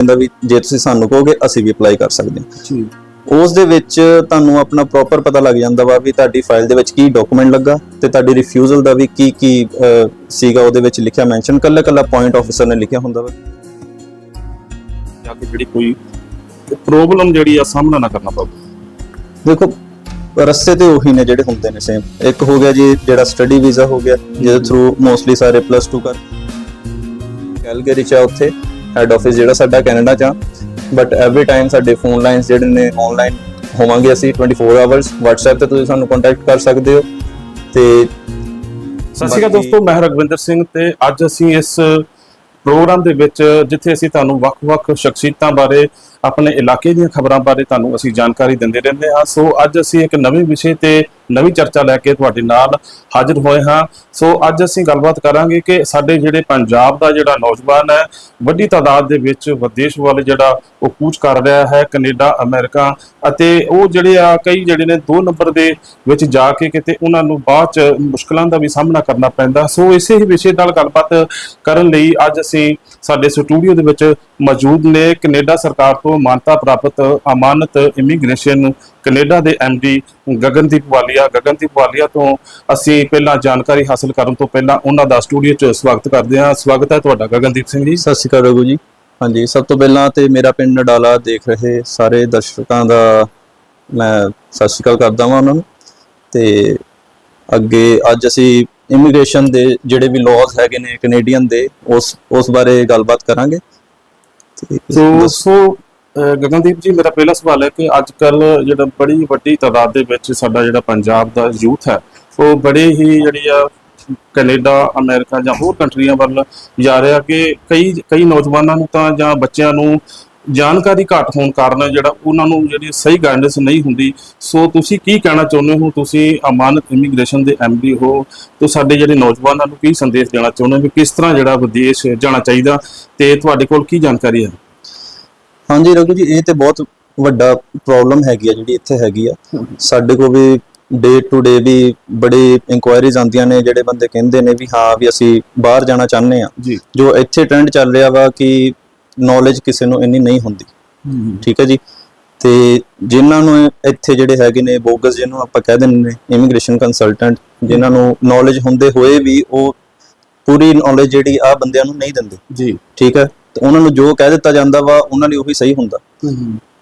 ਕਹਿੰਦਾ ਵੀ ਜੇ ਤੁਸੀਂ ਸਾਨੂੰ ਕਹੋਗੇ ਅਸੀਂ ਵੀ ਅਪਲਾਈ ਕਰ ਸਕਦੇ ਹਾਂ। ਜੀ। ਉਸ ਦੇ ਵਿੱਚ ਤੁਹਾਨੂੰ ਆਪਣਾ ਪ੍ਰੋਪਰ ਪਤਾ ਲੱਗ ਜਾਂਦਾ ਵਾ ਵੀ ਤੁਹਾਡੀ ਫਾਈਲ ਦੇ ਵਿੱਚ ਕੀ ਡਾਕੂਮੈਂਟ ਲੱਗਾ ਤੇ ਤੁਹਾਡੀ ਰਿਫਿਊਜ਼ਲ ਦਾ ਵੀ ਕੀ ਕੀ ਸੀਗਾ ਉਹਦੇ ਵਿੱਚ ਲਿਖਿਆ ਮੈਂਸ਼ਨ ਕੱਲਾ ਕੱਲਾ ਪੁਆਇੰਟ ਆਫੀਸਰ ਨੇ ਲਿਖਿਆ ਹੁੰਦਾ ਵਾ। ਜਾਂ ਕਿ ਜਿਹੜੀ ਕੋਈ ਪ੍ਰੋਬਲਮ ਜਿਹੜੀ ਆ ਸਾਹਮਣਾ ਨਾ ਕਰਨਾ ਪਵੇ। ਦੇਖੋ ਰਸਤੇ ਤੇ ਉਹੀ ਨੇ ਜਿਹੜੇ ਹੁੰਦੇ ਨੇ ਸੇਮ ਇੱਕ ਹੋ ਗਿਆ ਜੀ ਜਿਹੜਾ ਸਟੱਡੀ ਵੀਜ਼ਾ ਹੋ ਗਿਆ ਜਿਹਦੇ ਥਰੂ ਮੋਸਟਲੀ ਸਾਰੇ ਪਲੱਸ 2 ਕਰ। ਕੈਲਗਰੀ ਚ ਉੱਥੇ। ਹੈੱਡ ਆਫਿਸ ਜਿਹੜਾ ਸਾਡਾ ਕੈਨੇਡਾ ਚ ਆ। ਬਟ ਐਵਰੀ ਟਾਈਮ ਸਾਡੇ ਫੋਨ ਲਾਈਨਸ ਜਿਹੜੇ ਨੇ ਆਨਲਾਈਨ ਹੋਵਾਂਗੇ ਅਸੀਂ 24 ਆਵਰਸ WhatsApp ਤੇ ਤੁਸੀਂ ਸਾਨੂੰ ਕੰਟੈਕਟ ਕਰ ਸਕਦੇ ਹੋ। ਤੇ ਸਤਿ ਸ਼੍ਰੀ ਅਕਾਲ ਦੋਸਤੋ, ਮੈਂ ਰਗਵਿੰਦਰ ਸਿੰਘ ਤੇ ਅੱਜ ਅਸੀਂ ਇਸ ਪ੍ਰੋਗਰਾਮ ਦੇ ਵਿੱਚ ਜਿੱਥੇ ਅਸੀਂ ਤੁਹਾਨੂੰ ਵੱਖ-ਵੱਖ ਸ਼ਖਸੀਅਤਾਂ ਬਾਰੇ, ਆਪਣੇ ਇਲਾਕੇ ਦੀਆਂ ਖਬਰਾਂ ਬਾਰੇ ਤੁਹਾਨੂੰ ਅਸੀਂ ਜਾਣਕਾਰੀ ਦਿੰਦੇ ਰਹਿੰਦੇ ਹਾਂ। ਸੋ ਅੱਜ ਅਸੀਂ ਇੱਕ ਨਵੇਂ ਵਿਸ਼ੇ ਤੇ ਨਵੀਂ ਚਰਚਾ ਲੈ ਕੇ ਤੁਹਾਡੇ ਨਾਲ ਹਾਜ਼ਰ ਹੋਏ ਹਾਂ। ਸੋ ਅੱਜ ਅਸੀਂ ਗੱਲਬਾਤ ਕਰਾਂਗੇ ਕਿ ਸਾਡੇ ਜਿਹੜੇ ਪੰਜਾਬ ਦਾ ਜਿਹੜਾ ਨੌਜਵਾਨ ਹੈ, ਵੱਡੀ ਤਾਦਾਦ ਦੇ ਵਿੱਚ ਵਿਦੇਸ਼ ਵੱਲ ਜਿਹੜਾ ਉਹ ਕੂਚ ਕਰ ਰਿਹਾ ਹੈ, ਕੈਨੇਡਾ, ਅਮਰੀਕਾ ਅਤੇ ਉਹ ਜਿਹੜੇ ਆ ਕਈ ਜਿਹੜੇ ਨੇ ਦੋ ਨੰਬਰ ਦੇ ਵਿੱਚ ਜਾ ਕੇ ਕਿਤੇ ਉਹਨਾਂ ਨੂੰ ਬਾਅਦ ਚ ਮੁਸ਼ਕਲਾਂ ਦਾ ਵੀ ਸਾਹਮਣਾ ਕਰਨਾ ਪੈਂਦਾ। ਸੋ ਇਸੇ ਹੀ ਵਿਸ਼ੇ ਨਾਲ ਗੱਲਬਾਤ ਕਰਨ ਲਈ ਅੱਜ ਅਸੀਂ ਸਾਡੇ ਸਟੂਡੀਓ ਦੇ ਵਿੱਚ ਮੌਜੂਦ ਨੇ। ਕੈਨੇਡਾ ਸਰਕਾਰ ਤੋਂ ਮਾਨਤਾ ਪ੍ਰਾਪਤ ਅਮਾਨਤ ਇਮੀਗ੍ਰੇਸ਼ਨ ਕੈਨੇਡਾ ਦੇ ਐਮਡੀ ਗਗਨਦੀਪ ਵਾਲੀਆ। ਗਗਨਦੀਪ ਵਾਲੀਆ ਤੋਂ ਅਸੀਂ ਪਹਿਲਾਂ ਜਾਣਕਾਰੀ ਹਾਸਲ ਕਰਨ ਤੋਂ ਪਹਿਲਾਂ ਉਹਨਾਂ ਦਾ ਸਟੂਡੀਓ 'ਚ ਸਵਾਗਤ ਕਰਦੇ ਹਾਂ। ਸਵਾਗਤ ਹੈ ਤੁਹਾਡਾ ਗਗਨਦੀਪ ਸਿੰਘ ਜੀ। ਸਤਿ ਸ਼੍ਰੀ ਅਕਾਲ ਰਘੂ ਜੀ। ਹਾਂਜੀ ਸਭ ਤੋਂ ਪਹਿਲਾਂ ਤੇ ਮੇਰਾ ਪਿੰਡ ਨਡਾਲਾ ਦੇਖ ਰਹੇ ਸਾਰੇ ਦਰਸ਼ਕਾਂ ਦਾ ਮੈਂ ਸਤਿ ਸ਼੍ਰੀ ਅਕਾਲ ਕਰਦਾ ਹਾਂ ਉਹਨਾਂ ਨੂੰ। ਤੇ ਅੱਗੇ ਅੱਜ ਅਸੀਂ ਇਮੀਗ੍ਰੇਸ਼ਨ ਦੇ ਜਿਹੜੇ ਵੀ ਲਾਜ਼ ਹੈਗੇ ਨੇ ਕੈਨੇਡੀਅਨ ਦੇ ਉਸ ਉਸ ਬਾਰੇ ਗੱਲਬਾਤ ਕਰਾਂਗੇ। ਸੋ ਸੋ ਗਗਨਦੀਪ ਜੀ, ਮੇਰਾ ਪਹਿਲਾ ਸਵਾਲ ਹੈ ਕਿ ਅੱਜ ਕੱਲ ਜਿਹੜਾ ਬੜੀ ਵੱਡੀ ਤਾਦਾਦ ਦੇ ਵਿੱਚ ਸਾਡਾ ਜਿਹੜਾ ਪੰਜਾਬ ਦਾ ਯੂਥ ਹੈ, ਉਹ ਬੜੇ ਹੀ ਜਿਹੜੀ ਆ, ਕੈਨੇਡਾ, ਅਮਰੀਕਾ ਜਾਂ ਹੋਰ ਕੰਟਰੀਆਂ ਵੱਲ ਜਾ ਰਿਹਾ ਕਿ ਕਈ ਕਈ ਨੌਜਵਾਨਾਂ ਨੂੰ ਤਾਂ ਜਾਂ ਬੱਚਿਆਂ ਨੂੰ ਜਾਣਕਾਰੀ ਘੱਟ ਹੋਣ ਕਾਰਨ ਜਿਹੜਾ ਉਹਨਾਂ ਨੂੰ ਜਿਹੜੀ ਸਹੀ ਗਾਈਡੈਂਸ ਨਹੀਂ ਹੁੰਦੀ। ਸੋ ਤੁਸੀਂ ਕੀ ਕਹਿਣਾ ਚਾਹੁੰਦੇ ਹੋ? ਤੁਸੀਂ ਅਮਾਨਤ ਇਮੀਗ੍ਰੇਸ਼ਨ ਦੇ ਐਮਡੀ ਹੋ, ਤੋ ਸਾਡੇ ਜਿਹੜੇ ਨੌਜਵਾਨਾਂ ਨੂੰ ਕੀ ਸੰਦੇਸ਼ ਦੇਣਾ ਚਾਹੁੰਦੇ ਹੋ ਕਿ ਕਿਸ ਤਰ੍ਹਾਂ ਜਿਹੜਾ ਵਿਦੇਸ਼ ਜਾਣਾ ਚਾਹੀਦਾ ਤੇ ਤੁਹਾਡੇ ਕੋਲ ਕੀ ਜਾਣਕਾਰੀ ਹੈ? ਹਾਂਜੀ ਰਘੂ ਜੀ ਇਹ ਤੇ ਬਹੁਤ ਵੱਡਾ ਪ੍ਰੋਬਲਮ ਹੈਗੀ ਆ ਜਿਹੜੀ ਇੱਥੇ ਹੈਗੀ ਆ। ਸਾਡੇ ਕੋਲ ਵੀ ਡੇ ਟੂ ਡੇ ਵੀ ਬੜੀ ਇਨਕੁਆਇਰੀਜ਼ ਆਉਂਦੀਆਂ ਨੇ ਜਿਹੜੇ ਬੰਦੇ ਕਹਿੰਦੇ ਨੇ ਵੀ ਹਾਂ ਵੀ ਅਸੀਂ ਬਾਹਰ ਜਾਣਾ ਚਾਹੁੰਦੇ ਆ। ਜੀ। ਜੋ ਇੱਥੇ ਟ੍ਰੈਂਡ ਚੱਲ ਰਿਹਾ ਵਾ ਕਿ ਨੌਲੇਜ ਕਿਸੇ ਨੂੰ ਇੰਨੀ ਨਹੀਂ ਹੁੰਦੀ। ਠੀਕ ਹੈ ਜੀ? ਤੇ ਜਿਨ੍ਹਾਂ ਨੂੰ ਇੱਥੇ ਜਿਹੜੇ ਹੈਗੇ ਨੇ ਬੋਗਸ ਜਿਹਨੂੰ ਆਪਾਂ ਕਹਿ ਦਿੰਦੇ ਨੇ ਇਮੀਗ੍ਰੇਸ਼ਨ ਕੰਸਲਟੈਂਟ ਜਿਨ੍ਹਾਂ ਨੂੰ ਨੌਲੇਜ ਹੁੰਦੇ ਹੋਏ ਵੀ ਉਹ ਪੂਰੀ ਨੌਲੇਜ ਜਿਹੜੀ ਆ ਬੰਦਿਆਂ ਨੂੰ ਨਹੀਂ ਦਿੰਦੇ। ਜੀ। ਠੀਕ ਹੈ ਤੇ ਉਹਨਾਂ ਨੂੰ ਜੋ ਕਹਿ ਦਿੱਤਾ ਜਾਂਦਾ ਵਾ ਉਹਨਾਂ ਲਈ ਉਹੀ ਸਹੀ ਹੁੰਦਾ।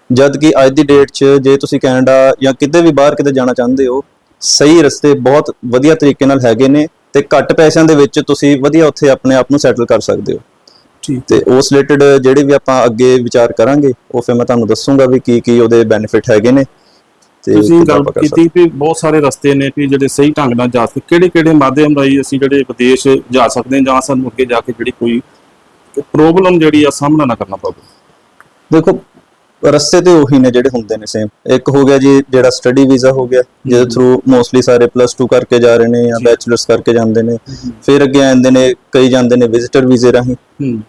ਜਦ ਕਿ ਅੱਜ ਦੀ ਡੇਟ 'ਚ ਜੇ ਤੁਸੀਂ ਕੈਨੇਡਾ ਜਾਂ ਕਿਤੇ ਵੀ ਬਾਹਰ ਕਿਤੇ ਜਾਣਾ ਚਾਹੁੰਦੇ ਹੋ ਸਹੀ ਰਸਤੇ ਬਹੁਤ ਵਧੀਆ ਤਰੀਕੇ ਨਾਲ ਹੈਗੇ ਨੇ ਤੇ ਘੱਟ ਪੈਸਿਆਂ ਦੇ ਵਿੱਚ ਤੁਸੀਂ ਵਧੀਆ ਉੱਥੇ ਆਪਣੇ ਆਪ ਨੂੰ ਸੈਟਲ ਕਰ ਸਕਦੇ ਹੋ। ਠੀਕ। ਤੇ ਉਸ ਰਿਲੇਟਡ ਜਿਹੜੇ ਵੀ ਆਪਾਂ ਅੱਗੇ ਵਿਚਾਰ ਕਰਾਂਗੇ ਉਹ ਫਿਰ ਮੈਂ ਤੁਹਾਨੂੰ ਦੱਸੂਗਾ ਵੀ ਕੀ ਕੀ ਉਹਦੇ ਬੈਨੀਫਿਟ ਹੈਗੇ ਨੇ ਤੇ ਤੁਸੀਂ ਗੱਲ ਕੀਤੀ ਵੀ ਬਹੁਤ ਸਾਰੇ ਰਸਤੇ ਨੇ ਕਿ ਜਿਹੜੇ ਸਹੀ ਢੰਗ ਨਾਲ ਜਾ ਸਕਦੇ ਕਿਹੜੇ ਕਿਹੜੇ ਮਾਧਿਅਮ ਰਾਹੀਂ ਅਸੀਂ ਜਿਹੜੇ ਵਿਦੇਸ਼ ਜਾ ਸਕਦੇ ਹਾਂ ਜਾਂ ਸਾਨੂੰ ਅੱਗੇ ਜਾ ਕੇ ਜਿਹੜੀ ਕੋਈ ਪ੍ਰੋਬਲਮ ਜਿਹੜੀ ਆ ਸਾਹਮਣਾ ਨਾ ਕਰਨਾ ਪਵੇ। ਦੇਖੋ ਰਸਤੇ ਤੇ ਉਹੀ ਨੇ ਜਿਹੜੇ ਹੁੰਦੇ ਨੇ ਸੇਮ ਇੱਕ ਹੋ ਗਿਆ ਜੀ ਜਿਹੜਾ ਸਟੱਡੀ ਵੀਜ਼ਾ ਹੋ ਗਿਆ ਜਿਹਦੇ ਥਰੂ ਮੋਸਟਲੀ ਸਾਰੇ ਪਲੱਸ 2 ਕਰਕੇ ਜਾ ਰਹੇ ਨੇ ਜਾਂ। ਬੈਚਲਰਸ ਕਰਕੇ ਜਾਂਦੇ ਨੇ। ਫਿਰ ਅੱਗੇ ਆਉਂਦੇ ਨੇ ਕਈ ਜਾਂਦੇ ਨੇ ਵਿਜ਼ਿਟਰ ਵੀਜ਼ੇ ਰਾਹੀਂ।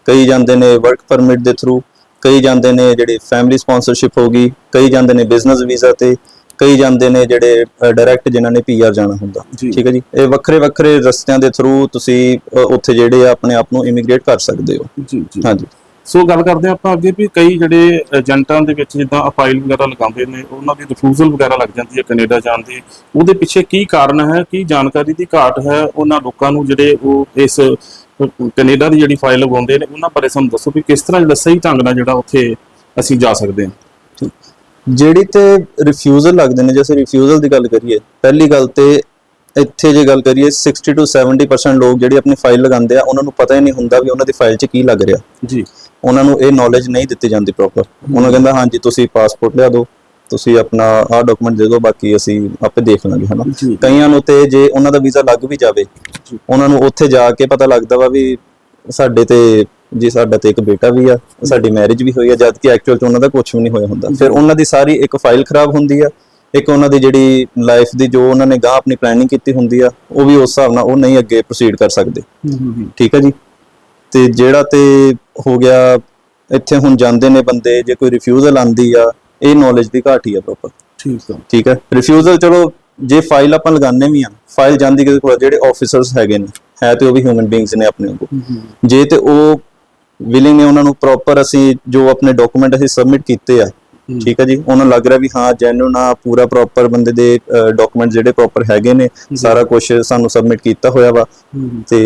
ਕਈ ਜਾਂਦੇ ਨੇ ਵਰਕ ਪਰਮਿਟ ਦੇ ਥਰੂ ਕਈ ਜਾਂਦੇ ਨੇ ਜਿਹੜੀ ਫੈਮਿਲੀ ਸਪਾਂਸਰਸ਼ਿਪ ਹੋ ਗਈ। ਕਈ ਜਾਂਦੇ ਨੇ ਬਿਜ਼ਨਸ ਵੀਜ਼ਾ ਤੇ। ਕਈ ਜਾਂਦੇ ਨੇ ਜਿਹੜੇ ਡਾਇਰੈਕਟ ਜਿਨ੍ਹਾਂ ਨੇ ਪੀਆਰ ਜਾਣਾ ਹੁੰਦਾ। ਠੀਕ ਹੈ ਜੀ? ਇਹ ਵੱਖਰੇ ਵੱਖਰੇ ਰਸਤਿਆਂ ਦੇ ਥਰੂ ਤੁਸੀਂ ਉੱਥੇ ਜਿਹੜੇ ਆ ਆਪਣੇ ਆਪ ਨੂੰ ਇਮੀਗ੍ਰੇਟ ਕਰ ਸਕਦੇ ਹੋ। ਜੀ ਜੀ। ਹਾਂਜੀ। ਸੋ ਗੱਲ ਕਰਦੇ ਹਾਂ ਆਪਾਂ ਅੱਗੇ ਵੀ ਕਈ ਜਿਹੜੇ ਏਜੰਟਾਂ ਦੇ ਵਿੱਚ ਜਿੱਦਾਂ ਅਪਾਈਲ ਵਗੈਰਾ ਲਗਾਉਂਦੇ ਨੇ ਉਹਨਾਂ ਦੀ ਰਿਫਿਊਜ਼ਲ ਵਗੈਰਾ ਲੱਗ ਜਾਂਦੀ ਹੈ ਕੈਨੇਡਾ ਜਾਣ ਦੀ। ਉਹਦੇ ਪਿੱਛੇ ਕੀ ਕਾਰਨ ਹੈ ਕੀ ਜਾਣਕਾਰੀ ਦੀ ਘਾਟ ਹੈ? ਉਹਨਾਂ ਲੋਕਾਂ ਨੂੰ ਜਿਹੜੇ ਉਹ ਇਸ ਕੈਨੇਡਾ ਦੀ ਜਿਹੜੀ ਫਾਈਲ ਲਗਾਉਂਦੇ ਨੇ ਉਹਨਾਂ ਬਾਰੇ ਸਾਨੂੰ ਦੱਸੋ ਵੀ ਕਿਸ ਤਰ੍ਹਾਂ ਜਿਹੜਾ ਸਹੀ ਢੰਗ ਨਾਲ ਜਿਹੜਾ ਉੱਥੇ ਅਸੀਂ ਜਾ ਸਕਦੇ ਹਾਂ। ਜਿਹੜੀ ਤੇ ਰਿਫਿਊਜ਼ਲ ਲੱਗਦੇ ਨੇ ਜੇ ਰਿਫਿਊਜ਼ਲ ਦੀ ਗੱਲ ਕਰੀਏ ਪਹਿਲੀ ਗੱਲ ਤੇ ਇੱਥੇ ਜੇ ਗੱਲ ਕਰੀਏ 60 ਤੋਂ 70% ਲੋਕ ਜਿਹੜੀ ਆਪਣੀ ਫਾਈਲ ਲਗਾਉਂਦੇ ਆ ਉਹਨਾਂ ਨੂੰ ਪਤਾ ਹੀ ਨਹੀਂ ਹੁੰਦਾ ਵੀ ਉਹਨਾਂ ਦੀ ਫਾਈਲ 'ਚ ਕੀ ਲੱਗ ਰਿਹਾ। ਜੀ। ਉਹਨਾਂ ਨੂੰ ਇਹ ਨੌਲੇਜ ਨਹੀਂ ਦਿੱਤੀ ਜਾਂਦੀ ਪ੍ਰੋਪਰ ਉਹਨਾਂ ਕਹਿੰਦਾ ਹਾਂਜੀ ਤੁਸੀਂ ਪਾਸਪੋਰਟ ਲਿਆ ਦਿਓ ਤੁਸੀਂ ਆਪਣਾ ਆਹ ਡਾਕੂਮੈਂਟ ਦੇ ਦਿਓ ਬਾਕੀ ਅਸੀਂ ਆਪੇ ਦੇਖ ਲਾਂਗੇ ਹਨਾ? ਕਈਆਂ ਨੂੰ ਤੇ ਜੇ ਉਹਨਾਂ ਦਾ ਵੀਜ਼ਾ ਲੱਗ ਵੀ ਜਾਵੇ। ਉਹਨਾਂ ਨੂੰ ਉੱਥੇ ਜਾ ਕੇ ਪਤਾ ਲੱਗਦਾ ਵਾ ਵੀ ਸਾਡੇ ਤੇ ਜੀ ਸਾਡਾ ਤੇ ਇੱਕ ਬੇਟਾ ਵੀ ਆ ਸਾਡੀ ਮੈਰਿਜ ਵੀ ਹੋਈ ਆ ਜਦ ਕਿ ਐਕਚੁਅਲ ਚ ਉਹਨਾਂ ਦਾ ਕੁਝ ਵੀ ਨਹੀਂ ਹੋਇਆ ਹੁੰਦਾ। ਫਿਰ ਉਹਨਾਂ ਦੀ ਸਾਰੀ ਇੱਕ ਫਾਈਲ ਖਰਾਬ ਹੁੰਦੀ ਆ ਇੱਕ ਉਹਨਾਂ ਦੀ ਜਿਹੜੀ ਲਾਈਫ ਦੀ ਜੋ ਉਹਨਾਂ ਨੇ ਗਾਂ ਆਪਣੀ ਪਲੈਨਿੰਗ ਕੀਤੀ ਹੁੰਦੀ ਆ ਉਹ ਵੀ ਉਸ ਹਿਸਾਬ ਨਾਲ ਉਹ ਨਹੀਂ ਅੱਗੇ ਪ੍ਰੋਸੀਡ ਕਰ ਸਕਦੇ। ਠੀਕ ਹੈ ਜੀ? ਤੇ ਜਿਹੜਾ ਤੇ ਹੋ ਗਿਆ ਇੱਥੇ ਹੁਣ ਜਾਂਦੇ ਨੇ ਬੰਦੇ ਜੇ ਕੋਈ ਰਿਫਿਊਜ਼ਲ ਆਂਦੀ ਆ ਇਹ ਨੌਲੇਜ ਦੀ ਘਾਟ ਹੀ ਆ ਪ੍ਰੋਪਰ ਠੀਕ ਹੈ ਠੀਕ ਹੈ ਰਿਫਿਊਜ਼ਲ ਚਲੋ ਜੇ ਫਾਈਲ ਆਪਾਂ ਲਗਾਉਂਦੇ ਵੀ ਆ ਫਾਈਲ ਜਾਂਦੀ ਕਿਹਦੇ ਕੋਲ ਆ? ਜਿਹੜੇ ਆਫੀਸਰਸ ਹੈਗੇ ਨੇ ਹੈ ਤੇ ਉਹ ਵੀ ਹਿਊਮਨ ਬੀਇੰਗਸ ਨੇ ਆਪਣੇ ਕੋਲ ਜੇ ਤੇ ਉਹ ਵਿਲਿੰਗ ਨੇ ਉਹਨਾਂ ਨੂੰ ਪ੍ਰੋਪਰ ਅਸੀਂ ਜੋ ਆਪਣੇ ਡਾਕੂਮੈਂਟ ਅਸੀਂ ਸਬਮਿਟ ਕੀਤੇ ਆ ਠੀਕ ਹੈ ਜੀ? ਉਹਨਾਂ ਲੱਗ ਰਿਹਾ ਵੀ ਹਾਂ ਜੈਨੂਨ ਆ ਪੂਰਾ ਪ੍ਰੋਪਰ ਬੰਦੇ ਦੇ ਡਾਕੂਮੈਂਟ ਜਿਹੜੇ ਪ੍ਰੋਪਰ ਹੈਗੇ ਨੇ ਸਾਰਾ ਕੁਝ ਸਾਨੂੰ ਸਬਮਿਟ ਕੀਤਾ ਹੋਇਆ ਵਾ। ਤੇ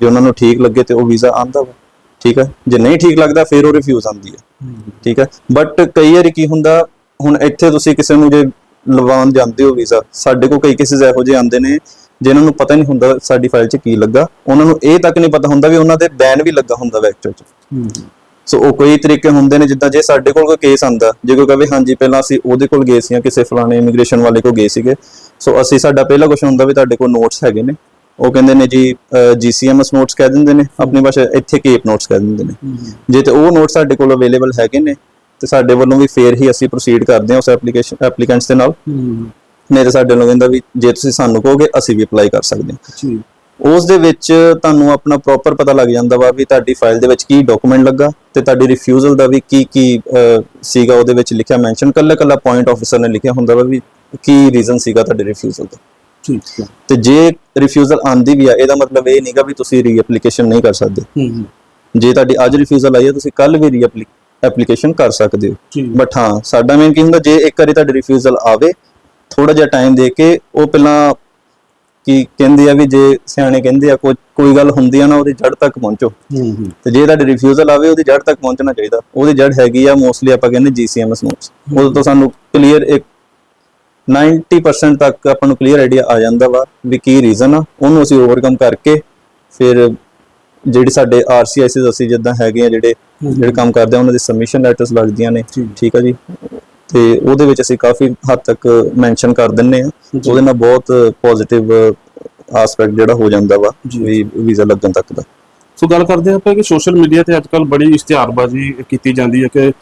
ਜੇ ਉਹਨਾਂ ਨੂੰ ਠੀਕ ਲੱਗੇ ਤੇ ਉਹ ਵੀਜ਼ਾ ਆਂਦਾ ਵਾ ਠੀਕ ਹੈ? ਜੇ ਨਹੀਂ ਠੀਕ ਲੱਗਦਾ ਫਿਰ ਉਹ ਰਿਫਿਊਜ਼ ਆਂਦੀ ਹੈ। ਠੀਕ ਹੈ? ਬਟ ਕਈ ਵਾਰੀ ਕੀ ਹੁੰਦਾ ਹੁਣ ਇੱਥੇ ਤੁਸੀਂ ਕਿਸੇ ਨੂੰ ਜੇ ਲਵਾਉਣ ਜਾਂਦੇ ਹੋ ਵੀਜ਼ਾ ਸਾਡੇ ਕੋਲ ਕਈ ਕੇਸਿਸ ਇਹੋ ਜਿਹੇ ਆਉਂਦੇ ਨੇ ਜਿਨ੍ਹਾਂ ਨੂੰ ਪਤਾ ਨਹੀਂ ਹੁੰਦਾ ਸਾਡੀ ਫਾਈਲ 'ਚ ਕੀ ਲੱਗਾ। ਉਹਨਾਂ ਨੂੰ ਇਹ ਤੱਕ ਨਹੀਂ ਪਤਾ ਹੁੰਦਾ ਵੀ ਉਹਨਾਂ ਦੇ ਬੈਨ ਵੀ ਲੱਗਾ ਹੁੰਦਾ ਵਾ ਐਕਚੁਅਲ 'ਚ। ਸੋ ਉਹ ਕੋਈ ਤਰੀਕੇ ਹੁੰਦੇ ਨੇ ਜਿੱਦਾਂ ਜੇ ਸਾਡੇ ਕੋਲ ਕੋਈ ਕੇਸ ਆਂਦਾ ਜੇ ਕੋਈ ਕਹੇ ਹਾਂਜੀ ਪਹਿਲਾਂ ਅਸੀਂ ਉਹਦੇ ਕੋਲ ਗਏ ਸੀ ਜਾਂ ਕਿਸੇ ਫਲਾਣੇ ਇਮੀਗ੍ਰੇਸ਼ਨ ਵਾਲੇ ਕੋਲ ਗਏ ਸੀਗੇ। ਸੋ ਅਸੀਂ ਸਾਡਾ ਪਹਿਲਾ ਕੁਐਸਚਨ ਹੁੰਦਾ ਵੀ ਤੁਹਾਡੇ ਕੋਲ ਨੋਟਸ ਹੈਗੇ ਨੇ। ਉਹ ਕਹਿੰਦੇ ਨੇ ਜੀ ਜੀਸੀਐਮਐਸ ਨੋਟਸ ਕਹਿ ਦਿੰਦੇ ਨੇ ਆਪਣੀ ਭਾਸ਼ਾ ਇੱਥੇ ਕੇਪ ਨੋਟਸ ਕਹਿ ਦਿੰਦੇ ਨੇ। ਜੇ ਤੇ ਉਹ ਨੋਟਸ ਸਾਡੇ ਕੋਲ ਅਵੇਲੇਬਲ ਹੈਗੇ ਨੇ ਤੇ ਸਾਡੇ ਵੱਲੋਂ ਵੀ ਫੇਰ ਹੀ ਅਸੀਂ ਪ੍ਰੋਸੀਡ ਕਰਦੇ ਹਾਂ ਉਸ ਐਪਲੀਕੇਸ਼ਨ ਐਪਲੀਕੈਂਟਸ ਦੇ ਨਾਲ। ਨਹੀਂ ਤੇ ਸਾਡੇ ਵੱਲੋਂ ਕਹਿੰਦਾ ਵੀ ਜੇ ਤੁਸੀਂ ਸਾਨੂੰ ਕਹੋਗੇ ਅਸੀਂ ਵੀ ਅਪਲਾਈ ਕਰ ਸਕਦੇ ਹਾਂ। ਜੀ। ਉਸ ਦੇ ਵਿੱਚ ਤੁਹਾਨੂੰ ਆਪਣਾ ਪ੍ਰੋਪਰ ਪਤਾ ਲੱਗ ਜਾਂਦਾ ਵਾ ਵੀ ਤੁਹਾਡੀ ਫਾਈਲ ਦੇ ਵਿੱਚ ਕੀ ਡਾਕੂਮੈਂਟ ਲੱਗਾ ਤੇ ਤੁਹਾਡੀ ਰਿਫਿਊਜ਼ਲ ਦਾ ਵੀ ਕੀ ਕੀ ਸੀਗਾ ਉਹਦੇ ਵਿੱਚ ਲਿਖਿਆ ਮੈਂਸ਼ਨ ਕੱਲਾ ਕੱਲਾ ਪੁਆਇੰਟ ਆਫੀਸਰ ਨੇ ਲਿਖਿਆ ਹੁੰਦਾ ਵਾ ਵੀ ਕੀ ਰੀਜ਼ਨ ਸੀਗਾ ਤੁਹਾਡੇ ਰਿਫਿਊਜ਼ਲ ਦਾ ਠੀਕ ਹੈ। ਤੇ ਜੇ ਰਿਫਿਊਜ਼ਲ ਆਂਦੀ ਵੀ ਆ ਇਹਦਾ ਮਤਲਬ ਇਹ ਨਹੀਂਗਾ ਵੀ ਤੁਸੀਂ ਰੀਐਪਲੀਕੇਸ਼ਨ ਨਹੀਂ ਕਰ ਸਕਦੇ। ਜੇ ਤੁਹਾਡੀ ਅੱਜ ਰਿਫਿਊਜ਼ਲ ਆਈ ਹੈ ਤੁਸੀਂ ਕੱਲ ਵੀ ਰੀਐਪਲੀਕੇਸ਼ਨ ਕਰ ਸਕਦੇ ਹੋ। ਬਟ ਹਾਂ। ਸਾਡਾ ਮੇਨ ਕੀ ਹੁੰਦਾ ਜੇ ਇੱਕ ਵਾਰੀ ਤੁਹਾਡੀ ਰਿਫਿਊਜ਼ਲ ਆਵੇ ਥੋੜਾ ਜਿਹਾ ਟਾਈਮ ਦੇ ਕੇ ਉਹ ਪਹਿਲਾਂ ਕੀ ਕਹਿੰਦੇ ਆ ਵੀ ਜੇ ਸਿਆਣੇ ਕਹਿੰਦੇ ਆ ਕੋਈ ਕੋਈ ਗੱਲ ਹੁੰਦੀ ਆ ਨਾ ਉਹਦੀ ਜੜ ਤੱਕ ਪਹੁੰਚੋ। ਹੂੰ ਤੇ ਜੇ ਤੁਹਾਡੀ ਰਿਫਿਊਜ਼ਲ ਆਵੇ ਉਹਦੀ ਜੜ ਤੱਕ ਪਹੁੰਚਣਾ ਚਾਹੀਦਾ। ਉਹਦੀ ਜੜ ਹੈਗੀ ਆ ਮੋਸਟਲੀ ਆਪਾਂ ਕਹਿੰਦੇ ਜੀਸੀਐਮਐਸ ਨੋਟਸ ਉਹਦੇ ਤੋਂ ਸਾਨੂੰ ਕਲੀਅਰ ਇੱਕ 90% ਤੱਕ ਆਪਾਂ ਨੂੰ ਕਲੀਅਰ ਆਈਡੀਆ ਆ ਜਾਂਦਾ ਵਾ ਵੀ ਕੀ ਰੀਜ਼ਨ ਆ। ਉਹਨੂੰ ਅਸੀਂ ਓਵਰਕਮ ਕਰਕੇ ਫਿਰ ਜਿਹੜੇ ਸਾਡੇ ਆਰਸੀਆਈਸੀਸ ਅਸੀਂ ਜਿੱਦਾਂ ਹੈਗੇ ਆ ਜਿਹੜੇ ਜਿਹੜੇ ਕੰਮ ਕਰਦੇ ਆ ਉਹਨਾਂ ਦੇ ਸਬਮਿਸ਼ਨ ਲੈਟਰਸ ਲੱਗਦੀਆਂ ਨੇ। ਠੀਕ ਆ ਜੀ? ਤੇ ਉਹਦੇ ਵਿੱਚ ਅਸੀਂ ਕਾਫੀ ਹੱਦ ਤੱਕ ਮੈਂਸ਼ਨ ਕਰ ਦਿੰਨੇ ਆ। ਉਹਦੇ ਨਾਲ ਬਹੁਤ ਪੋਜ਼ਿਟਿਵ ਆਸਪੈਕਟ ਜਿਹੜਾ ਹੋ ਜਾਂਦਾ ਵਾ। ਵੀ ਵੀਜ਼ਾ ਲੱਗਣ ਤੱਕ ਦਾ ਸੋ ਗੱਲ ਕਰਦੇ ਆਪਾਂ ਕਿ ਸੋਸ਼ਲ ਮੀਡੀਆ ਤੇ ਅੱਜਕੱਲ ਬੜੀ ਇਸ਼ਤਿਹਾਰਬਾਜ਼ੀ ਕੀਤੀ ਜਾਂਦੀ ਹੈ ਕਿ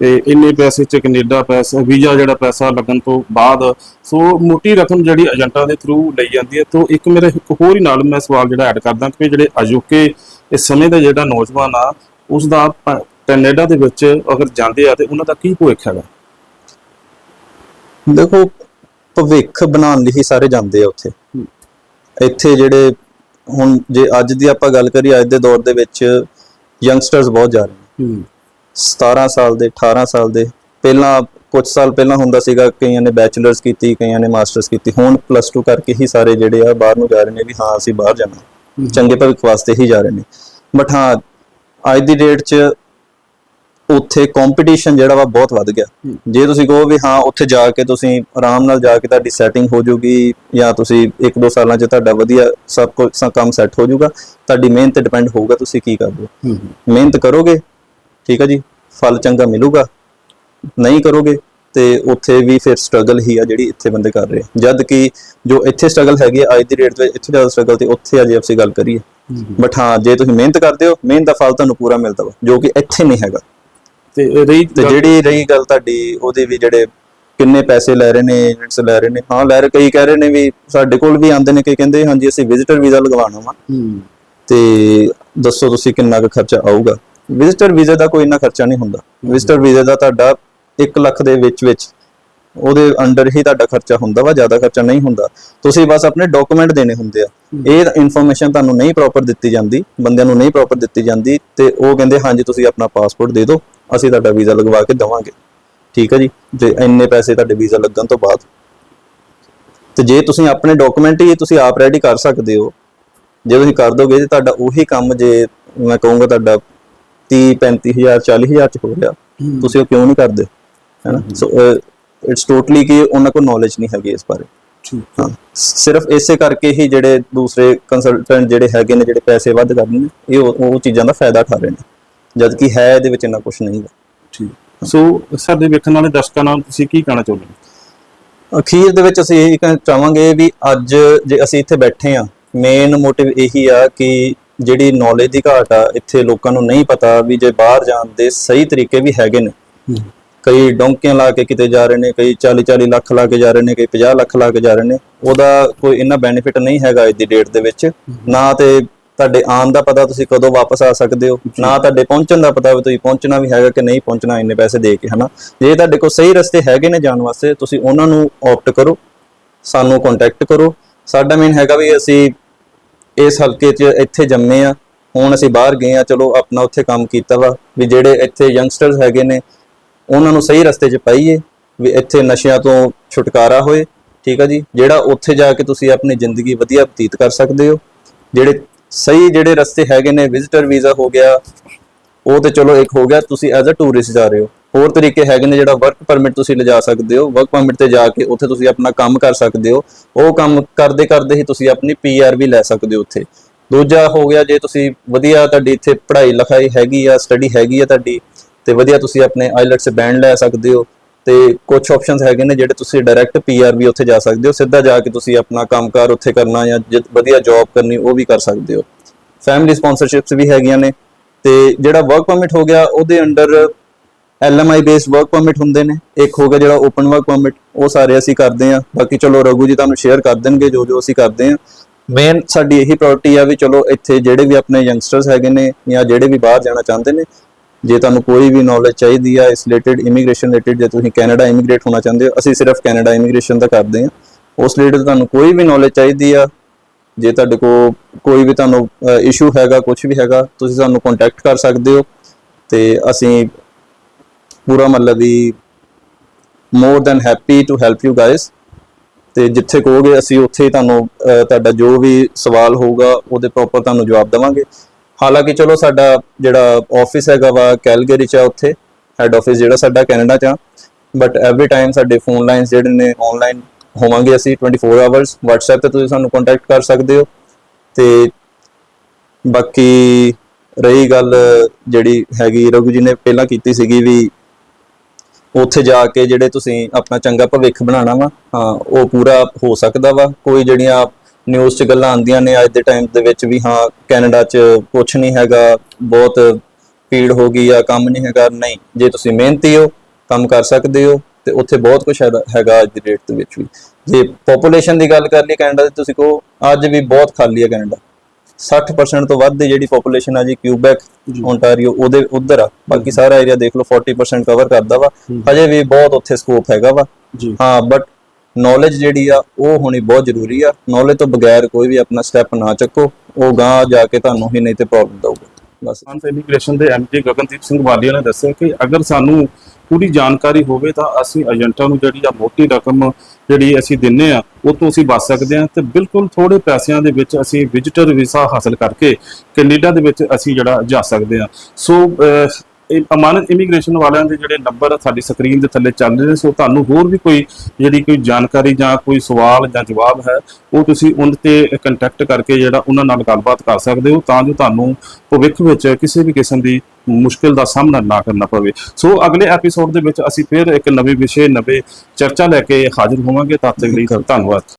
ਇੰਨੇ ਪੈਸੇ ਚ ਕੈਨੇਡਾ ਪੈਸਾ ਵੀਜ਼ਾ ਜਿਹੜਾ ਪੈਸਾ ਲੱਗਣ ਤੋਂ ਬਾਅਦ ਸੋ ਮੋਟੀ ਰਕਮ ਜਿਹੜੀ ਏਜੰਟਾਂ ਦੇ ਥਰੂ ਲਈ ਜਾਂਦੀ ਹੈ ਤੋਂ ਇੱਕ ਮੇਰਾ ਇੱਕ ਹੋਰ ਹੀ ਨਾਲ ਮੈਂ ਸਵਾਲ ਜਿਹੜਾ ਐਡ ਕਰਦਾ ਕਿ ਜਿਹੜੇ ਅਜੋਕੇ ਇਸ ਸਮੇਂ ਦਾ ਜਿਹੜਾ ਨੌਜਵਾਨ ਆ ਉਸ ਦਾ ਕੈਨੇਡਾ ਦੇ ਵਿੱਚ ਅਗਰ ਜਾਂਦੇ ਆ ਤੇ ਉਹਨਾਂ ਦਾ ਕੀ ਭਵਿੱਖ ਹੈਗਾ ਦੇਖੋ ਭਵਿੱਖ ਬਣਾਉਣ ਲਈ ਹੀ ਸਾਰੇ ਜਾਂਦੇ ਆ ਉੱਥੇ। ਇੱਥੇ ਜਿਹੜੇ ਹੁਣ ਜੇ ਅੱਜ ਦੀ ਆਪਾਂ ਗੱਲ ਕਰੀਏ ਅੱਜ ਦੇ ਦੌਰ ਦੇ ਵਿੱਚ ਯੰਗਸਟਰਸ ਬਹੁਤ ਜਾ ਰਹੇ ਨੇ। ਹੂੰ। 17 ਸਾਲ ਦੇ 18 ਸਾਲ ਦੇ ਪਹਿਲਾਂ ਕੁਝ ਸਾਲ ਪਹਿਲਾਂ ਹੁੰਦਾ ਸੀਗਾ ਕਈਆਂ ਨੇ ਬੈਚਲਰਸ ਕੀਤੀ ਕਈਆਂ ਨੇ ਮਾਸਟਰਸ ਕੀਤੀ। ਹੁਣ ਪਲੱਸ 2 ਕਰਕੇ ਹੀ ਸਾਰੇ ਜਿਹੜੇ ਆ ਬਾਹਰ ਨੂੰ ਜਾ ਰਹੇ ਨੇ ਵੀ ਹਾਂ ਅਸੀਂ ਬਾਹਰ ਜਾਣਾ। ਚੰਗੇ ਭਵਿੱਖ ਵਾਸਤੇ ਹੀ ਜਾ ਰਹੇ ਨੇ। ਬਟ ਹਾਂ ਅੱਜ ਦੀ ਡੇਟ 'ਚ ਉੱਥੇ ਕੰਪੀਟੀਸ਼ਨ ਜਿਹੜਾ ਵਾ ਬਹੁਤ ਵੱਧ ਗਿਆ। ਜੇ ਤੁਸੀਂ ਕਹੋ ਵੀ ਹਾਂ ਉੱਥੇ ਜਾ ਕੇ ਤੁਸੀਂ ਆਰਾਮ ਨਾਲ ਜਾ ਕੇ ਤੁਹਾਡੀ ਸੈਟਿੰਗ ਹੋ ਜਾਊਗੀ ਜਾਂ ਤੁਸੀਂ 1-2 ਸਾਲਾਂ 'ਚ ਤੁਹਾਡਾ ਵਧੀਆ ਸਭ ਕੁਝ ਕੰਮ ਸੈੱਟ ਹੋ ਜਾਊਗਾ ਤੁਹਾਡੀ ਮਿਹਨਤ ਤੇ ਡਿਪੈਂਡ ਹੋਊਗਾ ਤੁਸੀਂ ਕੀ ਕਰਦੇ ਮਿਹਨਤ ਕਰੋਗੇ ਠੀਕ ਹੈ ਜੀ? ਫਲ ਚੰਗਾ ਮਿਲੂਗਾ। ਨਹੀਂ ਕਰੋਗੇ ਤੇ ਉੱਥੇ ਵੀ ਫਿਰ ਸਟਰਗਲ ਹੀ ਆ ਜਿਹੜੀ ਇੱਥੇ ਬੰਦੇ ਕਰ ਰਹੇ ਜਦ ਕਿ ਜੋ ਇੱਥੇ ਸਟਰਗਲ ਹੈਗੀ ਆ ਅੱਜ ਦੀ ਰੇਟ ਵਿੱਚ ਇੱਥੇ ਜ਼ਿਆਦਾ ਸਟਰਗਲ ਤੇ ਉੱਥੇ ਆ ਜੇ ਅਸੀਂ ਗੱਲ ਕਰੀਏ। ਬਟ ਹਾਂ ਜੇ ਤੁਸੀਂ ਮਿਹਨਤ ਕਰਦੇ ਹੋ ਮਿਹਨਤ ਦਾ ਫਲ ਤੁਹਾਨੂੰ ਪੂਰਾ ਮਿਲਦਾ ਵਾ ਜੋ ਕਿ ਇੱਥੇ ਨਹੀਂ ਹੈਗਾ। ਤੇ ਰਹੀ ਤੇ ਜਿਹੜੀ ਰਹੀ ਗੱਲ ਤੁਹਾਡੀ ਉਹਦੇ ਵੀ ਜਿਹੜੇ ਕਿੰਨੇ ਪੈਸੇ ਲੈ ਰਹੇ ਨੇ ਏਜੰਟਸ ਲੈ ਰਹੇ ਨੇ ਹਾਂ ਲੈ ਰਹੇ ਕਈ ਕਹਿ ਰਹੇ ਨੇ ਵੀ ਸਾਡੇ ਕੋਲ ਵੀ ਆਉਂਦੇ ਨੇ ਕਈ ਕਹਿੰਦੇ ਹਾਂਜੀ ਅਸੀਂ ਵਿਜ਼ਿਟਰ ਵੀਜ਼ਾ ਲਗਵਾਉਣਾ ਵਾ। ਹੂੰ। ਤੇ ਦੱਸੋ ਤੁਸੀਂ ਕਿੰਨਾ ਕੁ ਖਰਚਾ ਆਊਗਾ। ਵਿਜ਼ਿਟਰ ਵੀਜ਼ਾ ਦਾ ਕੋਈ ਇੰਨਾ ਖਰਚਾ ਨਹੀਂ ਹੁੰਦਾ। ਵਿਜ਼ਿਟਰ ਵੀਜ਼ਾ ਦਾ ਤੁਹਾਡਾ 1 ਲੱਖ ਦੇ ਵਿੱਚ ਵਿੱਚ ਉਹਦੇ ਅੰਡਰ ਹੀ ਤੁਹਾਡਾ ਖਰਚਾ ਹੁੰਦਾ ਵਾ ਜ਼ਿਆਦਾ ਖਰਚਾ ਨਹੀਂ ਹੁੰਦਾ। ਤੁਸੀਂ ਬਸ ਆਪਣੇ ਡਾਕੂਮੈਂਟ ਦੇਣੇ ਹੁੰਦੇ ਆ। ਇਹ ਇਨਫੋਰਮੇਸ਼ਨ ਤੁਹਾਨੂੰ ਨਹੀਂ ਪ੍ਰੋਪਰ ਦਿੱਤੀ ਜਾਂਦੀ ਬੰਦਿਆਂ ਨੂੰ ਨਹੀਂ ਪ੍ਰੋਪਰ ਦਿੱਤੀ ਜਾਂਦੀ ਤੇ ਉਹ ਕਹਿੰਦੇ ਹਾਂਜੀ ਤੁਸੀਂ ਆਪਣਾ ਪਾਸਪੋਰਟ ਦੇ ਦਿਓ ਅਸੀਂ ਤੁਹਾਡਾ ਵੀਜ਼ਾ ਲਗਵਾ ਕੇ ਦਵਾਂਗੇ। ਠੀਕ ਹੈ ਜੀ? ਜੇ ਇੰਨੇ ਪੈਸੇ ਤੁਹਾਡੇ ਵੀਜ਼ਾ ਲੱਗਣ ਤੋਂ ਬਾਅਦ। ਤੇ ਜੇ ਤੁਸੀਂ ਆਪਣੇ ਡਾਕੂਮੈਂਟ ਹੀ ਤੁਸੀਂ ਆਪ ਰੈਡੀ ਕਰ ਸਕਦੇ ਹੋ ਜੇ ਤੁਸੀਂ ਕਰ ਦੋਗੇ ਤੇ ਤੁਹਾਡਾ ਉਹੀ ਕੰਮ ਜੇ ਮੈਂ ਕਹੂੰਗਾ ਤੁਹਾਡਾ 30 35000 40000 ਚ ਹੋ ਰਿਹਾ ਤੁਸੀਂ ਉਹ ਕਿਉਂ ਨਹੀਂ ਕਰਦੇ? ਹੈਨਾ? ਸੋ ਇਟਸ ਟੋਟਲੀ ਕਿ ਉਹਨਾਂ ਕੋਲ ਨੌਲੇਜ ਨਹੀਂ ਹੈਗੀ ਇਸ ਬਾਰੇ ਠੀਕ ਹਾਂ ਸਿਰਫ ਇਸੇ ਕਰਕੇ ਹੀ ਜਿਹੜੇ ਦੂਸਰੇ ਕੰਸਲਟੈਂਟ ਜਿਹੜੇ ਹੈਗੇ ਨੇ ਜਿਹੜੇ ਪੈਸੇ ਵੱਧ ਕਰਦੇ ਨੇ ਇਹ ਉਹ ਚੀਜ਼ਾਂ ਦਾ ਫਾਇਦਾ ਉਠਾ ਰਹੇ ਨੇ ਜਦ ਕਿ ਹੈ ਇਹਦੇ ਵਿੱਚ ਇੰਨਾ ਕੁਝ ਨਹੀਂ ਹੈ ਠੀਕ ਸੋ ਸਾਡੇ ਵੇਖਣ ਵਾਲੇ ਦਰਸ਼ਕਾਂ ਨਾਲ ਤੁਸੀਂ ਕੀ ਕਹਿਣਾ ਚਾਹੁੰਦੇ ਹੋ ਅਖੀਰ ਦੇ ਵਿੱਚ ਅਸੀਂ ਇਹ ਕਹਿਣਾ ਚਾਹਾਂਗੇ ਵੀ ਅੱਜ ਜੇ ਅਸੀਂ ਇੱਥੇ ਬੈਠੇ ਆ ਮੇਨ ਮੋਟਿਵ ਇਹੀ ਆ ਕਿ ਜਿਹੜੀ ਨੌਲੇਜ ਦੀ ਘਾਟ ਆ ਇੱਥੇ ਲੋਕਾਂ ਨੂੰ ਨਹੀਂ ਪਤਾ ਵੀ ਜੇ ਬਾਹਰ ਜਾਣ ਦੇ ਸਹੀ ਤਰੀਕੇ ਵੀ ਹੈਗੇ ਨੇ ਕਈ ਡੌਂਕੀਆਂ ਲਾ ਕੇ ਕਿਤੇ ਜਾ ਰਹੇ ਨੇ ਕਈ 40 40 ਲੱਖ ਲਾ ਕੇ ਜਾ ਰਹੇ ਨੇ ਕਈ 50 ਲੱਖ ਲਾ ਕੇ ਜਾ ਰਹੇ ਨੇ ਉਹਦਾ ਕੋਈ ਇੰਨਾ ਬੈਨੀਫਿਟ ਨਹੀਂ ਹੈਗਾ ਅੱਜ ਦੀ ਡੇਟ ਦੇ ਵਿੱਚ। ਨਾ ਤੇ ਤੁਹਾਡੇ ਆਉਣ ਦਾ ਪਤਾ ਤੁਸੀਂ ਕਦੋਂ ਵਾਪਸ ਆ ਸਕਦੇ ਹੋ ਨਾ ਤੁਹਾਡੇ ਪਹੁੰਚਣ ਦਾ ਪਤਾ ਵੀ ਤੁਸੀਂ ਪਹੁੰਚਣਾ ਵੀ ਹੈਗਾ ਕਿ ਨਹੀਂ ਪਹੁੰਚਣਾ ਇੰਨੇ ਪੈਸੇ ਦੇ ਕੇ ਹਨਾ? ਜੇ ਤੁਹਾਡੇ ਕੋਲ ਸਹੀ ਰਸਤੇ ਹੈਗੇ ਨੇ ਜਾਣ ਵਾਸਤੇ ਤੁਸੀਂ ਉਹਨਾਂ ਨੂੰ ਆਪਟ ਕਰੋ ਸਾਨੂੰ ਕੰਟੈਕਟ ਕਰੋ। ਸਾਡਾ ਮੇਨ ਹੈਗਾ ਵੀ ਅਸੀਂ ਇਸ ਹਲਕੇ 'ਚ ਇੱਥੇ ਜੰਮੇ ਆ ਹੁਣ ਅਸੀਂ ਬਾਹਰ ਗਏ ਆ ਚਲੋ ਆਪਣਾ ਉੱਥੇ ਕੰਮ ਕੀਤਾ ਵਾ ਵੀ ਜਿਹੜੇ ਇੱਥੇ ਯੰਗਸਟਰਸ ਹੈਗੇ ਨੇ ਉਹਨਾਂ ਨੂੰ ਸਹੀ ਰਸਤੇ 'ਚ ਪਾਈਏ ਵੀ ਇੱਥੇ ਨਸ਼ਿਆਂ ਤੋਂ ਛੁਟਕਾਰਾ ਹੋਏ, ਠੀਕ ਆ ਜੀ? ਜਿਹੜਾ ਉੱਥੇ ਜਾ ਕੇ ਤੁਸੀਂ ਆਪਣੀ ਜ਼ਿੰਦਗੀ ਵਧੀਆ ਬਤੀਤ ਕਰ ਸਕਦੇ ਹੋ। ਜਿਹੜੇ ਸਹੀ ਜਿਹੜੇ ਰਸਤੇ ਹੈਗੇ ਨੇ ਵਿਜ਼ਿਟਰ ਵੀਜ਼ਾ ਹੋ ਗਿਆ, ਉਹ ਤੇ ਚਲੋ ਇੱਕ ਹੋ ਗਿਆ, ਤੁਸੀਂ ਐਜ਼ ਅ ਟੂਰਿਸਟ ਜਾ ਰਹੇ ਹੋ। ਹੋਰ ਤਰੀਕੇ ਹੈਗੇ ਨੇ ਜਿਹੜਾ ਵਰਕ ਪਰਮਿਟ ਤੁਸੀਂ ਲਿਜਾ ਸਕਦੇ ਹੋ। ਵਰਕ ਪਰਮਿਟ ਤੇ ਜਾ ਕੇ ਉੱਥੇ ਤੁਸੀਂ ਆਪਣਾ ਕੰਮ ਕਰ ਸਕਦੇ ਹੋ। ਉਹ ਕੰਮ ਕਰਦੇ ਕਰਦੇ ਹੀ ਤੁਸੀਂ ਆਪਣੀ ਪੀਆਰ ਵੀ ਲੈ ਸਕਦੇ ਹੋ ਉੱਥੇ। ਦੂਜਾ ਹੋ ਗਿਆ, ਜੇ ਤੁਸੀਂ ਵਧੀਆ ਤੁਹਾਡੀ ਇੱਥੇ ਪੜ੍ਹਾਈ ਲਿਖਾਈ ਹੈਗੀ ਆ ਸਟੱਡੀ ਹੈਗੀ ਆ ਤੁਹਾਡੀ ਤੇ ਵਧੀਆ ਤੁਸੀਂ ਆਪਣੇ ਆਈਲੈਟਸ ਬੈਂਡ ਲੈ ਸਕਦੇ ਹੋ ਤੇ ਕੁਝ ਆਪਸ਼ਨਸ ਹੈਗੇ ਨੇ ਜਿਹੜੇ ਤੁਸੀਂ ਡਾਇਰੈਕਟ ਪੀਆਰ ਵੀ ਉੱਥੇ ਜਾ ਸਕਦੇ ਹੋ, ਸਿੱਧਾ ਜਾ ਕੇ ਤੁਸੀਂ ਆਪਣਾ ਕੰਮਕਾਰ ਉੱਥੇ ਕਰਨਾ ਜਾਂ ਜੇ, ਵਧੀਆ ਜੌਬ ਕਰਨੀ ਉਹ ਵੀ ਕਰ ਸਕਦੇ ਹੋ। ਫੈਮਿਲੀ ਸਪਾਂਸਰਸ਼ਿਪਸ ਵੀ ਹੈਗੀਆਂ ਨੇ ਤੇ ਜਿਹੜਾ ਵਰਕ ਪਰਮਿਟ ਹੋ ਗਿਆ, ਉਹਦੇ under LMI based work permit ਹੁੰਦੇ ਨੇ। ਇੱਕ ਹੋ ਗਿਆ ਜਿਹੜਾ ਓਪਨ ਵਰਕ ਪਰਮਿਟ ਉਹ ਸਾਰੇ ਅਸੀਂ ਕਰਦੇ ਆਂ ਬਾਕੀ ਚਲੋ ਰਘੂ ਜੀ ਤੁਹਾਨੂੰ ਸ਼ੇਅਰ ਕਰ ਦੇਣਗੇ, ਜੋ ਜੋ ਅਸੀਂ ਕਰਦੇ ਆਂ ਮੇਨ ਸਾਡੀ ਇਹੀ ਪ੍ਰਾਇੋਰਟੀ ਆ ਵੀ ਚਲੋ ਇੱਥੇ ਜਿਹੜੇ ਵੀ ਆਪਣੇ ਯੰਗਸਟਰਸ ਹੈਗੇ ਨੇ ਜਾਂ ਜਿਹੜੇ ਵੀ ਬਾਹਰ ਜਾਣਾ ਚਾਹੁੰਦੇ ਨੇ ਜੇ ਤੁਹਾਨੂੰ ਕੋਈ ਵੀ ਨੌਲੇਜ ਚਾਹੀਦੀ ਆ, ਇਸ ਰਿਲੇਟਡ ਇਮੀਗ੍ਰੇਸ਼ਨ ਰਿਲੇਟਡ ਜੇ ਤੁਸੀਂ ਕੈਨੇਡਾ ਇਮੀਗ੍ਰੇਟ ਹੋਣਾ ਚਾਹੁੰਦੇ ਹੋ, ਅਸੀਂ ਸਿਰਫ ਕੈਨੇਡਾ ਇਮੀਗ੍ਰੇਸ਼ਨ ਦਾ ਕਰਦੇ ਆਂ ਉਸ ਰਿਲੇਟਡ ਤੁਹਾਨੂੰ ਕੋਈ ਵੀ ਨੌਲੇਜ ਚਾਹੀਦੀ ਆ, ਜੇ ਤੁਹਾਡੇ ਕੋਲ ਕੋਈ ਵੀ ਤੁਹਾਨੂੰ ਇਸ਼ੂ ਹੈਗਾ ਕੁਝ ਵੀ ਹੈਗਾ, ਤੁਸੀਂ ਸਾਨੂੰ ਕੰਟੈਕਟ ਕਰ ਸਕਦੇ ਹੋ ਤੇ ਅਸੀਂ ਪੂਰਾ ਮਤਲਬ ਵੀ more than happy to help you guys ਤੇ ਜਿੱਥੇ ਕਹੋਗੇ ਅਸੀਂ ਉੱਥੇ ਹੀ ਤੁਹਾਨੂੰ ਤੁਹਾਡਾ ਜੋ ਵੀ ਸਵਾਲ ਹੋਊਗਾ, ਉਹਦੇ ਪ੍ਰੋਪਰ ਤੁਹਾਨੂੰ ਜਵਾਬ ਦੇਵਾਂਗੇ। ਹਾਲਾਂਕਿ ਚਲੋ ਸਾਡਾ ਜਿਹੜਾ ਆਫਿਸ ਹੈਗਾ ਵਾ, ਕੈਲਗਰੀ ਚ ਆ ਉੱਥੇ ਹੈੱਡ ਆਫਿਸ ਜਿਹੜਾ ਸਾਡਾ ਕੈਨੇਡਾ ਚ ਆ। ਬਟ ਐਵਰੀ ਟਾਈਮ ਸਾਡੇ ਫੋਨ ਲਾਈਨਸ ਜਿਹੜੇ ਨੇ ਆਨਲਾਈਨ ਹੋਵਾਂਗੇ ਅਸੀਂ 24 ਆਵਰਸ WhatsApp ਤੇ ਤੁਸੀਂ ਸਾਨੂੰ ਕੰਟੈਕਟ ਕਰ ਸਕਦੇ ਹੋ। ਤੇ ਬਾਕੀ ਰਹੀ ਗੱਲ ਜਿਹੜੀ ਹੈਗੀ ਰਘੂ ਜੀ ਨੇ ਪਹਿਲਾਂ ਕੀਤੀ ਸੀਗੀ ਵੀ ਉੱਥੇ ਜਾ ਕੇ ਜਿਹੜੇ ਤੁਸੀਂ ਆਪਣਾ ਚੰਗਾ ਭਵਿੱਖ ਬਣਾਉਣਾ ਵਾ, ਹਾਂ, ਉਹ ਪੂਰਾ ਹੋ ਸਕਦਾ ਵਾ। ਕੋਈ ਜਿਹੜੀਆਂ ਨਿਊਜ਼ 'ਚ ਗੱਲਾਂ ਆਉਂਦੀਆਂ ਨੇ ਅੱਜ ਦੇ ਟਾਈਮ ਦੇ ਵਿੱਚ ਵੀ ਹਾਂ ਕੈਨੇਡਾ 'ਚ ਕੁਝ ਨਹੀਂ ਹੈਗਾ ਬਹੁਤ ਭੀੜ ਹੋ ਗਈ ਆ ਕੰਮ ਨਹੀਂ ਹੈਗਾ। ਨਹੀਂ ਜੇ ਤੁਸੀਂ ਮਿਹਨਤੀ ਹੋ ਕੰਮ ਕਰ ਸਕਦੇ ਹੋ ਤੇ ਉੱਥੇ ਬਹੁਤ ਕੁਝ ਹੈਗਾ ਅੱਜ ਦੀ ਡੇਟ ਦੇ ਵਿੱਚ ਵੀ। ਜੇ ਪੋਪੂਲੇਸ਼ਨ ਦੀ ਗੱਲ ਕਰ ਲਈ ਕੈਨੇਡਾ ਦੀ ਤੁਸੀਂ ਕਹੋ ਅੱਜ ਵੀ ਬਹੁਤ ਖਾਲੀ ਹੈ ਕੈਨੇਡਾ 60% ਤੋਂ ਵੱਧ ਦੀ ਜਿਹੜੀ ਪੋਪੂਲੇਸ਼ਨ ਆ ਜੀ ਕਿਊਬੈਕ ਓਨਟਾਰੀਓ ਉਹਦੇ ਉਧਰ ਆ। ਬਾਕੀ ਸਾਰਾ ਏਰੀਆ ਦੇਖ ਲਓ 40% ਕਵਰ ਕਰਦਾ ਵਾ। ਹਜੇ ਵੀ ਬਹੁਤ ਉੱਥੇ ਸਕੋਪ ਹੈਗਾ ਵਾ। ਹਾਂ ਬਟ ਨੌਲੇਜ ਜਿਹੜੀ ਆ, ਉਹ ਹੋਣੀ ਬਹੁਤ ਜ਼ਰੂਰੀ ਆ। ਨੌਲੇਜ ਤੋਂ ਬਗੈਰ ਕੋਈ ਵੀ ਆਪਣਾ ਸਟੈਪ ਨਾ ਚੱਕੋ। ਉਹ ਗਾਂ ਜਾ ਕੇ ਤੁਹਾਨੂੰ ਹੀ ਨਹੀਂ ਤੇ ਪ੍ਰੋਬਲਮ ਦਊਗਾ। ਬਸ। ਅੰਤ ਇਮੀਗ੍ਰੇਸ਼ਨ ਦੇ ਐਮਜੀ ਗਗਨਦੀਪ ਸਿੰਘ ਵਾਲੀਆ ਨੇ ਦੱਸਿਆ ਕਿ ਅਗਰ ਸਾਨੂੰ ਪੂਰੀ ਜਾਣਕਾਰੀ ਹੋਵੇ ਤਾਂ ਅਸੀਂ ਏਜੰਟਾਂ ਨੂੰ ਜਿਹੜੀ ਆ ਮੋਟੀ ਰਕਮ ਜਿਹੜੀ ਅਸੀਂ ਦਿੰਨੇ ਆ, ਉਹ ਤੋਂ ਅਸੀਂ ਬਚ ਸਕਦੇ ਆ ਤੇ ਬਿਲਕੁਲ ਥੋੜੇ ਪੈਸਿਆਂ ਦੇ ਵਿੱਚ ਅਸੀਂ ਵਿਜ਼ਿਟਰ ਵੀਜ਼ਾ ਹਾਸਲ ਕਰਕੇ ਕੈਨੇਡਾ ਦੇ ਵਿੱਚ ਅਸੀਂ ਜਿਹੜਾ ਜਾ ਸਕਦੇ ਆ ਸੋ ਇਹ ਅਮਾਨਤ ਇਮੀਗ੍ਰੇਸ਼ਨ ਵਾਲਿਆਂ ਦੇ ਜਿਹੜੇ ਨੰਬਰ ਸਾਡੀ ਸਕਰੀਨ ਦੇ ਥੱਲੇ ਚੱਲ ਰਹੇ ਨੇ, ਸੋ ਤੁਹਾਨੂੰ ਹੋਰ ਵੀ ਕੋਈ ਜਿਹੜੀ ਕੋਈ ਜਾਣਕਾਰੀ ਜਾਂ ਕੋਈ ਸਵਾਲ ਜਾਂ ਜਵਾਬ ਹੈ, ਉਹ ਤੁਸੀਂ ਉਹਨਾਂ ਤੇ ਕੰਟੈਕਟ ਕਰਕੇ ਜਿਹੜਾ ਉਹਨਾਂ ਨਾਲ ਗੱਲਬਾਤ ਕਰ ਸਕਦੇ ਹੋ, ਤਾਂ ਜੋ ਤੁਹਾਨੂੰ ਭਵਿੱਖ ਵਿੱਚ ਕਿਸੇ ਵੀ ਕਿਸਮ ਦੀ ਮੁਸ਼ਕਿਲ ਦਾ ਸਾਹਮਣਾ ਨਾ ਕਰਨਾ ਪਵੇ। ਸੋ ਅਗਲੇ ਐਪੀਸੋਡ ਦੇ ਵਿੱਚ ਅਸੀਂ ਫਿਰ ਇੱਕ ਨਵੇਂ ਵਿਸ਼ੇ, ਨਵੇਂ ਚਰਚਾ ਲੈ ਕੇ ਹਾਜ਼ਰ ਹੋਵਾਂਗੇ। ਤਦ ਤੱਕ ਲਈ ਧੰਨਵਾਦ।